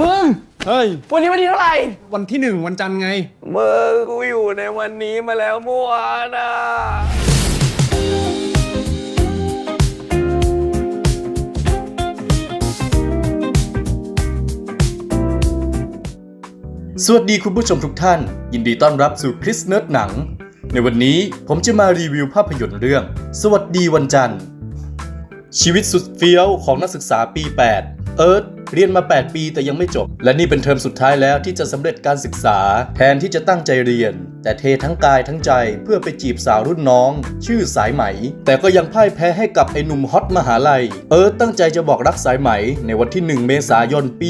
มึง เฮ้ย วันนี้วันที่เท่าไหร่ วันที่หนึ่งวันจันทร์ไง มึงกูอยู่ในวันนี้มาแล้วเมื่อวานอะสวัสดีคุณผู้ชมทุกท่าน ยินดีต้อนรับสู่คริสเนิร์ดหนัง ในวันนี้ผมจะมารีวิวภาพยนตร์เรื่อง สวัสดีวันจันทร์ ชีวิตสุดเฟี้ยวของนักศึกษาปี 8 เอิร์ธ เรียนมา 8 ปีแต่ยังไม่จบ และนี่เป็นเทอมสุดท้ายแล้วที่จะสำเร็จการศึกษา แทนที่จะตั้งใจเรียน แต่เททั้งกายทั้งใจเพื่อไปจีบสาวรุ่นน้อง ชื่อสายไหม แต่ก็ยังพ่ายแพ้ให้กับไอ้หนุ่มฮอตมหาลัย เอิร์ธตั้งใจจะบอกรักสายไหม ในวันที่ 1 เมษายนปี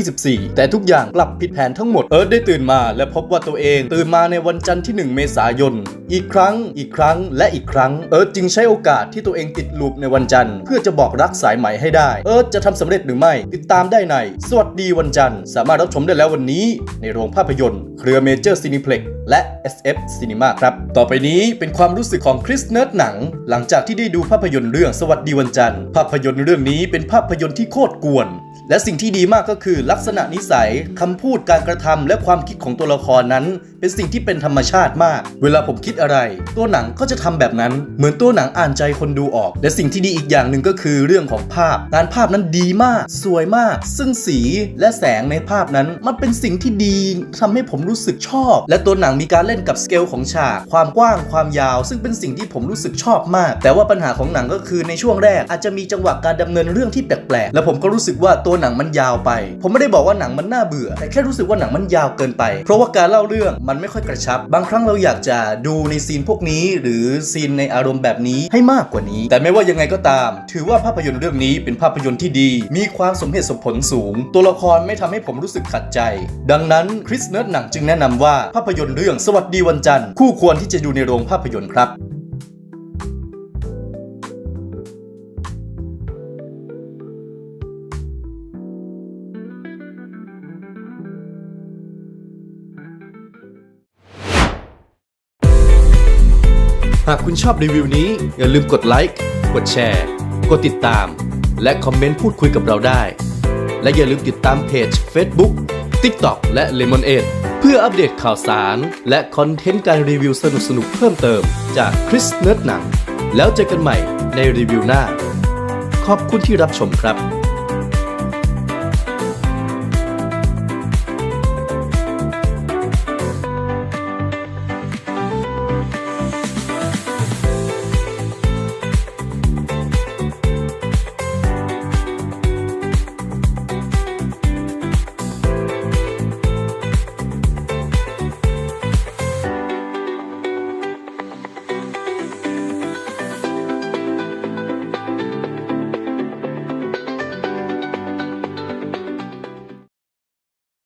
2024 แต่ทุกอย่างกลับผิดแผนทั้งหมดเอิร์ธได้ตื่นมา และพบว่าตัวเองตื่นมาในวันจันทร์ที่ 1 เมษายน อีกครั้ง อีกครั้งและอีกครั้งเอิร์ธจึงใช้โอกาสที่ตัวเองติดลูปในวันจันทร์เพื่อจะบอกรักสายไหมให้ได้ เอิร์ธจะทำสำเร็จหรือไม่ติดตามได้ใน สวัสดีวันจันทร์ สามารถรับชมได้แล้ววันนี้ ในโรงภาพยนตร์ เครือเมเจอร์ซีนิเพล็ก และ SF Cinema ครับ ต่อไปนี้เป็นความรู้สึกของคริสเนิร์ดหนัง หลังจากที่ได้ดูภาพยนตร์เรื่องสวัสดีวันจันทร์ ภาพยนตร์เรื่องนี้เป็นภาพยนตร์ที่โคตรกวน และสิ่งที่ดีมากก็คือลักษณะนิสัยคำพูดการกระทำและความคิดของตัวละครนั้น เป็นสิ่งที่เป็นธรรมชาติมาก เวลาผมคิดอะไร ตัวหนังก็จะทำแบบนั้น เหมือนตัวหนังอ่านใจคนดูออก และสิ่งที่ดีอีกอย่างหนึ่งก็คือเรื่องของภาพ งานภาพนั้นดีมาก สวยมาก ซึ่งสีและแสงในภาพนั้น มันเป็นสิ่งที่ดีทำให้ผมรู้สึกชอบ และตัวหนังมีการเล่นกับสเกลของฉากความกว้างความยาว ซึ่งเป็นสิ่งที่ผมรู้สึกชอบมาก แต่ว่าปัญหาของหนังก็คือในช่วงแรกอาจจะมีจังหวะการดำเนินเรื่องที่แปลกๆและผมก็รู้สึกว่าตัวหนังมันยาวไป ผมไม่ได้บอกว่าหนังมันน่าเบื่อ แต่แค่รู้สึกว่าหนังมันยาวเกินไป เพราะว่าการเล่าเรื่องมันไม่ค่อยกระชับ บางครั้งเราอยากจะดูในซีนพวกนี้ หรือซีนในอารมณ์แบบนี้ให้มากกว่านี้ แต่ไม่ว่ายังไงก็ตาม ถือว่าภาพยนตร์เรื่องนี้เป็นภาพยนตร์ที่ดี มีความสมเหตุสมผลสูง ตัวละครไม่ทำให้ผมรู้สึกขัดใจ ดังนั้นคริสเนิร์ดหนังจึงแนะนำว่าภาพยนตร์เรื่องสวัสดีวันจันทร์คู่ควรที่จะดูในโรงภาพยนตร์ครับ หากคุณชอบรีวิวนี้ อย่าลืมกดไลค์กดแชร์ กดติดตาม และคอมเมนต์พูดคุยกับเราได้ และอย่าลืมติดตามเพจ Facebook TikTok และ Lemonade เพื่ออัปเดตข่าวสาร และคอนเทนต์การรีวิวสนุกๆเพิ่มเติมจากคริสเนิร์ดหนัง แล้วเจอกันใหม่ในรีวิวหน้า ขอบคุณที่รับชมครับ